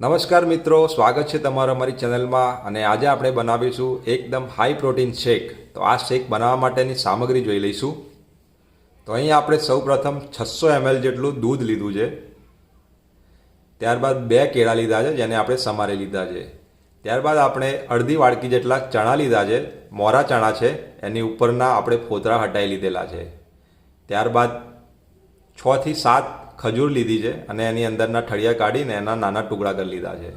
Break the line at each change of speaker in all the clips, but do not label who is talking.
નમસ્કાર મિત્રો, સ્વાગત છે તમારું અમારી ચેનલમાં અને આજે આપણે બનાવીશું એકદમ હાઈ પ્રોટીન શેક તો આ શેક બનાવવા માટેની સામગ્રી જોઈ લઈશું. તો અહીં આપણે સૌપ્રથમ છસો એમએલ જેટલું દૂધ લીધું છે. ત્યારબાદ બે કેળા લીધા છે, જેને આપણે સમારી લીધા છે. ત્યારબાદ આપણે અડધી વાડકી જેટલા ચણા લીધા છે, મોરા ચણા છે, એની ઉપરના આપણે ફોતરા હટાવી લીધેલા છે. ત્યારબાદ છથી સાત ખજૂર લીધી છે અને એની અંદરના ઠળિયા કાઢીને એના નાના ટુકડા કરી લીધા છે.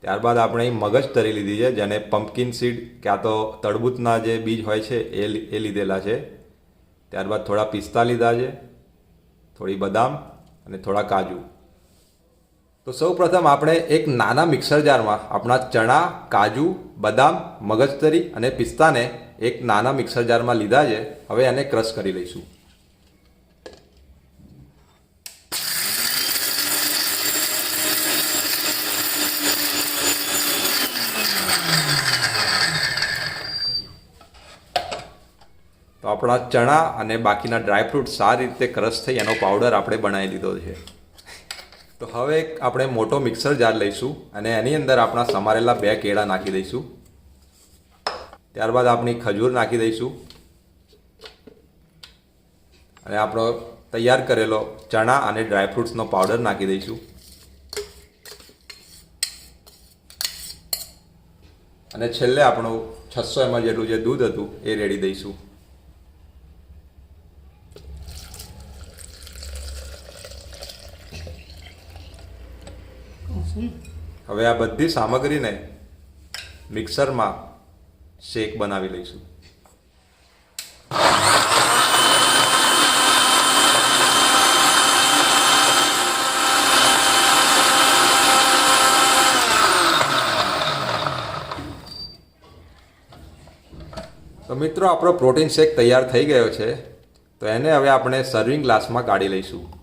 ત્યારબાદ આપણે મગજ તરી લીધી છે, જેને પમ્પકિન સીડ ક્યાં તો તડબૂચના જે બીજ હોય છે, એ એ લીધેલા છે. ત્યારબાદ થોડા પિસ્તા લીધા છે, થોડી બદામ અને થોડા કાજુ. તો સૌ પ્રથમ આપણે એક નાના મિક્સર જારમાં આપણા ચણા, કાજુ, બદામ, મગજતરી અને પિસ્તાને એક નાના મિક્સર જારમાં લીધા છે. હવે એને ક્રશ કરી લઈશું. આપણા ચણા અને બાકીના ડ્રાયફ્રૂટ સારી રીતે ક્રશ થઈ એનો પાવડર આપણે બનાવી લીધો છે. તો હવે આપણે મોટો મિક્સર જાર લઈશું અને એની અંદર આપણા સમારેલા બે કેળા નાખી દઈશું. ત્યારબાદ આપણી ખજૂર નાખી દઈશું. અને આપણો તૈયાર કરેલો ચણા અને ડ્રાયફ્રૂટ્સનો પાવડર નાખી દઈશું. અને છેલ્લે આપણું છસો એમએલ જેટલું જે દૂધ હતું એ રેડી દઈશું. હવે આ બધી સામગ્રીને મિક્સરમાં શેક બનાવી લઈશું. તો મિત્રો, આપણો પ્રોટીન શેક તૈયાર થઈ ગયો છે. તો એને હવે આપણે સર્વિંગ ગ્લાસમાં કાઢી લઈશું.